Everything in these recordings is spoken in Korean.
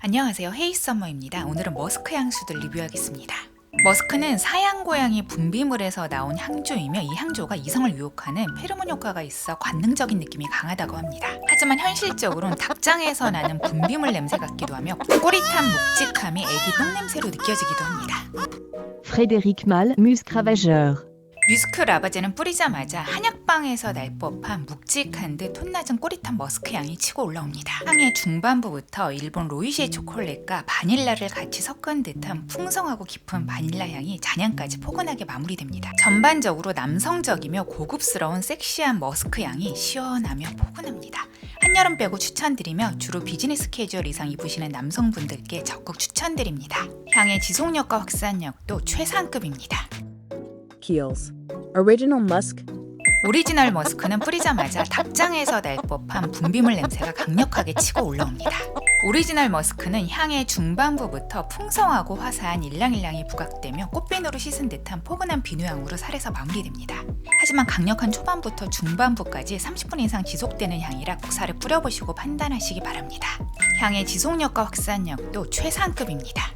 안녕하세요. 헤이썸머입니다. 오늘은 머스크 향수들 리뷰하겠습니다. 머스크는 사양 고양이 분비물에서 나온 향조이며 이 향조가 이성을 유혹하는 페로몬 효과가 있어 관능적인 느낌이 강하다고 합니다. 하지만 현실적으로는 닭장에서 나는 분비물 냄새 같기도 하며 꼬릿한 묵직함이 애기 똥 냄새로 느껴지기도 합니다. Frédéric Mal, 뮤스크 라바제는 뿌리자마자 한약방에서 날 법한 묵직한 듯 톤낮은 꼬릿한 머스크 향이 치고 올라옵니다. 향의 중반부부터 일본 로이시의 초콜릿과 바닐라를 같이 섞은 듯한 풍성하고 깊은 바닐라 향이 잔향까지 포근하게 마무리됩니다. 전반적으로 남성적이며 고급스러운 섹시한 머스크 향이 시원하며 포근합니다. 한여름 빼고 추천드리며 주로 비즈니스 캐주얼 이상 입으시는 남성분들께 적극 추천드립니다. 향의 지속력과 확산력도 최상급입니다. Kiehl's. Original Musk 오리지널 머스크는 뿌리자마자 닭장에서 날 법한 분비물 냄새가 강력하게 치고 올라옵니다. 오리지널 머스크는 향의 중반부부터 풍성하고 화사한 일랑일랑이 부각되며 꽃비누로 씻은 듯한 포근한 비누향으로 살에서 마무리됩니다. 하지만 강력한 초반부터 중반부까지 30분 이상 지속되는 향이라 꼭 살에 뿌려보시고 판단하시기 바랍니다. 향의 지속력과 확산력도 최상급입니다.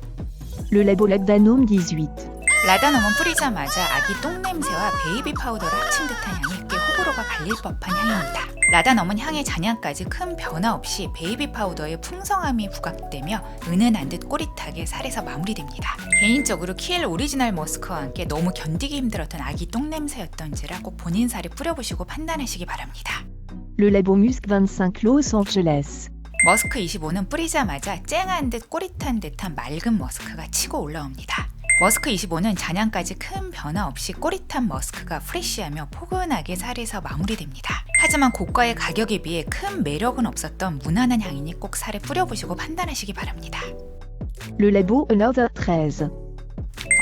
Le Labo Lacdanome 18. 라다놈은 뿌리자마자 아기 똥 냄새와 베이비 파우더를 합친 듯한 향이 꽤 호불호가 갈릴 법한 향입니다. 라다놈은 향의 잔향까지 큰 변화 없이 베이비 파우더의 풍성함이 부각되며 은은한 듯 꼬릿하게 살에서 마무리됩니다. 개인적으로 키엘 오리지널 머스크와 함께 너무 견디기 힘들었던 아기 똥 냄새였던지라 꼭 본인 살에 뿌려보시고 판단하시기 바랍니다. Le Labo Musc 25 Los Angeles. 머스크 25는 뿌리자마자 쨍한 듯 꼬릿한 듯한 맑은 머스크가 치고 올라옵니다. 머스크 25는 잔향까지 큰 변화 없이 꼬릿한 머스크가 프레쉬하며 포근하게 살에서 마무리됩니다. 하지만 고가의 가격에 비해 큰 매력은 없었던 무난한 향이니 꼭 살에 뿌려보시고 판단하시기 바랍니다. Le Labo Another 13.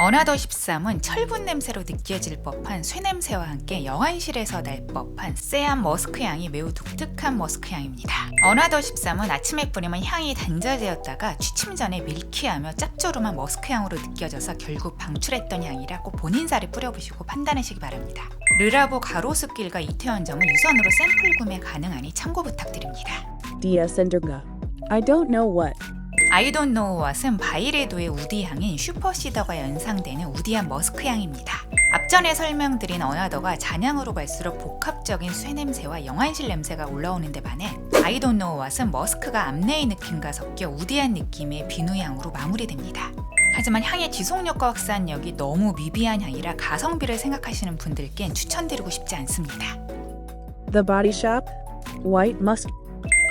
어나더 13은 철분 냄새로 느껴질 법한 쇠냄새와 함께 영안실에서 날 법한 쎄한 머스크 향이 매우 독특한 머스크 향입니다. 어나더 13은 아침에 뿌리면 향이 단자되었다가 취침 전에 밀키하며 짭조름한 머스크 향으로 느껴져서 결국 방출했던 향이라 꼭 본인 살에 뿌려보시고 판단하시기 바랍니다. 르라보 가로수길과 이태원점은 유선으로 샘플 구매 가능하니 참고 부탁드립니다. DS Enderga. I don't know what. I don't know what은 바이레도의 우디 향인 슈퍼시더가 연상되는 우디한 머스크 향입니다. 앞전에 설명드린 어나더가 잔향으로 갈수록 복합적인 쇠 냄새와 영안실 냄새가 올라오는 데 반해 I don't know what은 머스크가 암내의 느낌과 섞여 우디한 느낌의 비누향으로 마무리됩니다. 하지만 향의 지속력과 확산력이 너무 미비한 향이라 가성비를 생각하시는 분들께는 추천드리고 싶지 않습니다. The Body Shop. White Musk.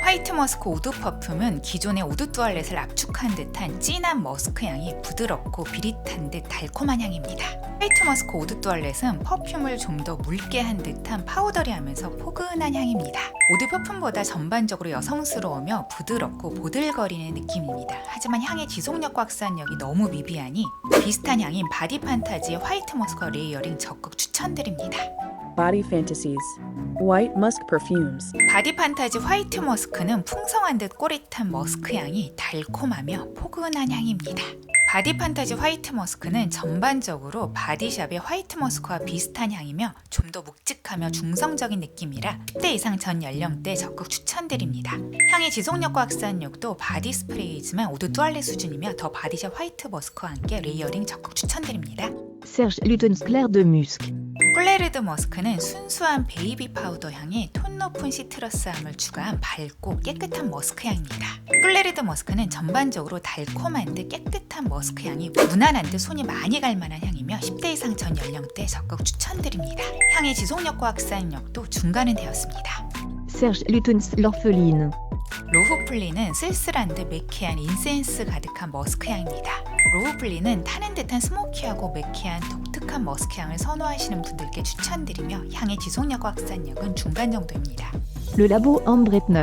화이트 머스크 오드 퍼퓸은 기존의 오드 투알렛을 압축한 듯한 진한 머스크 향이 부드럽고 비릿한 듯 달콤한 향입니다. 화이트 머스크 오드 투알렛은 퍼퓸을 좀 더 묽게 한 듯한 파우더리하면서 포근한 향입니다. 오드 퍼퓸보다 전반적으로 여성스러우며 부드럽고 보들거리는 느낌입니다. 하지만 향의 지속력과 확산력이 너무 미비하니 비슷한 향인 바디 판타지의 화이트 머스크 레이어링 적극 추천드립니다. Body Fantasies. White Musk Perfumes. 바디 판타지 화이트 머스크는 풍성한 듯 꼬릿한 머스크 향이 달콤하며 포근한 향입니다. 바디 판타지 화이트 머스크는 전반적으로 바디샵의 화이트 머스크와 비슷한 향이며 좀 더 묵직하며 중성적인 느낌이라 10대 이상 전 연령대 적극 추천드립니다. 향의 지속력과 확산력도 바디 스프레이지만 모두 뚜알렛 수준이며 더 바디샵 화이트 머스크와 함께 레이어링 적극 추천드립니다. Serge Lutens Clair de Musc. 콜레르드 머스크는 순수한 베이비 파우더 향에 톤 높은 시트러스함을 추가한 밝고 깨끗한 머스크 향입니다. 콜레르드 머스크는 전반적으로 달콤한 듯 깨끗한 머스크 향이 무난한 듯 손이 많이 갈 만한 향이며 10대 이상 전 연령대 적극 추천드립니다. 향의 지속력과 확산력도 중간은 되었습니다. Serge Lutens L'Orpheline. 로후플리는 쓸쓸한 듯 매캐한 인센스 가득한 머스크 향입니다. 로후플리는 타는 듯한 스모키하고 매캐한 독특한 머스크 향을 선호하시는 분들께 추천드리며 향의 지속력과 확산력은 중간 정도입니다. Le Labo Ambre 9.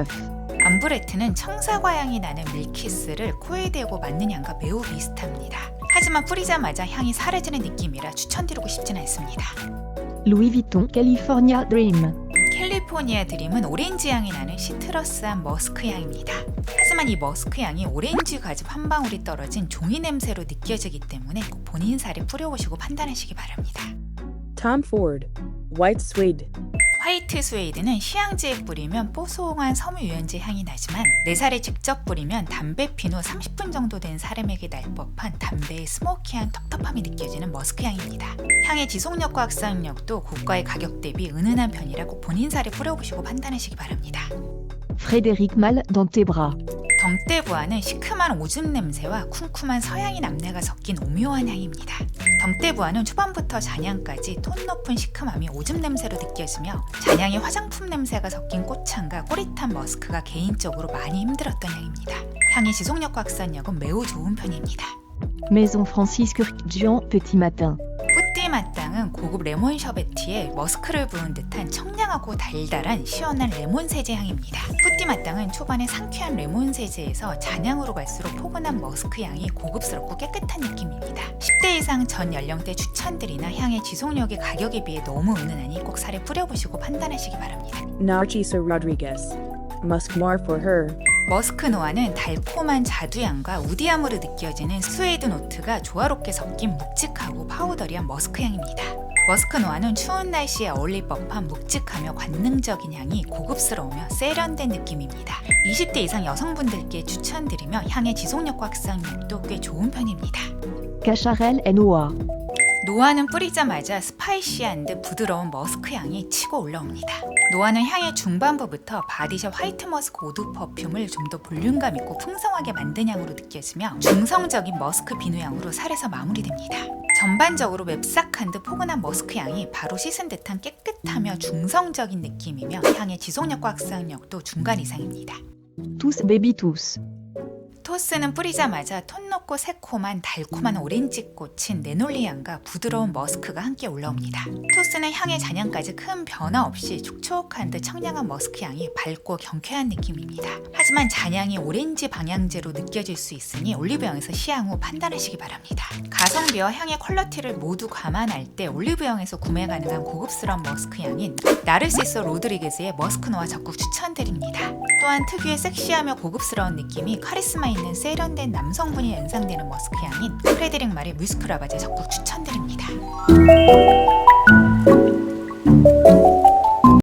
암브레트는 청사과 향이 나는 밀키스를 코에 대고 맡는 향과 매우 비슷합니다. 하지만 뿌리자마자 향이 사라지는 느낌이라 추천드리고 싶진 않습니다. Louis Vuitton California Dream. 캘리포니아 드림은 오렌지 향이 나는 시트러스한 머스크 향입니다. 하지만 이 머스크 향이 오렌지 과즙 한 방울이 떨어진 종이 냄새로 느껴지기 때문에 꼭 본인 살에 뿌려보시고 판단하시기 바랍니다. Tom Ford. White Suede. 화이트 스웨이드는 시향지에 뿌리면 뽀송한 섬유 유연제 향이 나지만 내 살에 직접 뿌리면 담배 핀후 30분 정도 된 사람에게 날 법한 담배의 스모키한 텁텁함이 느껴지는 머스크 향입니다. 향의 지속력과 확산력도 고가의 가격 대비 은은한 편이라 꼭 본인 살에 뿌려보시고 판단하시기 바랍니다. Frédéric dans tes bras. 덩떼부화는 시큼한 오줌 냄새와 쿰쿰한 서양인 남내가 섞인 오묘한 향입니다. 덩떼부화는 초반부터 잔향까지 톤 높은 시큼함이 오줌 냄새로 느껴지며 잔향의 화장품 냄새가 섞인 꽃향과 꼬릿한 머스크가 개인적으로 많이 힘들었던 향입니다. 향의 지속력과 확산력은 매우 좋은 편입니다. Maison Francis Kurkdjian Petit Matin. 뿌띠 마땅은 고급 레몬 셔베티에 머스크를 부은 듯한 청량하고 달달한 시원한 레몬 세제 향입니다. 뿌띠 마땅은 초반에 상쾌한 레몬 세제에서 잔향으로 갈수록 포근한 머스크 향이 고급스럽고 깨끗한 느낌입니다. 10대 이상 전 연령대 추천들이나 향의 지속력이 가격에 비해 너무 은은하니 꼭 살에 뿌려보시고 판단하시기 바랍니다. Narcisa Rodriguez. Musk Noir for her. 머스크 노아는 달콤한 자두향과 우디함으로 느껴지는 스웨이드 노트가 조화롭게 섞인 묵직하고 파우더리한 머스크 향입니다. 머스크 노아는 추운 날씨에 어울릴 법한 묵직하며 관능적인 향이 고급스러우며 세련된 느낌입니다. 20대 이상 여성분들께 추천드리며 향의 지속력과 확산력도 꽤 좋은 편입니다. 노아는 뿌리자마자 스파이시한 듯 부드러운 머스크 향이 치고 올라옵니다. 노아는 향의 중반부부터 바디샵 화이트 머스크 오드 퍼퓸을 좀 더 볼륨감 있고 풍성하게 만든 향으로 느껴지며 중성적인 머스크 비누 향으로 살에서 마무리됩니다. 전반적으로 맵싹한 듯 포근한 머스크 향이 바로 씻은 듯한 깨끗하며 중성적인 느낌이며 향의 지속력과 확산력도 중간 이상입니다. Baby tous. 토스 는 뿌리자마자 톤 높고 새콤한 달콤한 오렌지 꽃인 네놀리 향과 부드러운 머스크가 함께 올라옵니다. 토스는 향의 잔향까지 큰 변화 없이 촉촉한 듯 청량한 머스크 향이 밝고 경쾌한 느낌입니다. 하지만 잔향이 오렌지 방향제로 느껴질 수 있으니 올리브영에서 시향 후 판단하시기 바랍니다. 가성비와 향의 퀄러티를 모두 감안할 때 올리브영에서 구매 가능한 고급스러운 머스크 향인 나르시소 로드리게즈의 머스크노와 적극 추천드립니다. 또한 특유의 섹시하며 고급스러운 느낌이 카리스마 있는 세련된 남성분이 연상되는 머스크 향인 프레드릭 말의 뮤스크 라바제 적극 추천드립니다.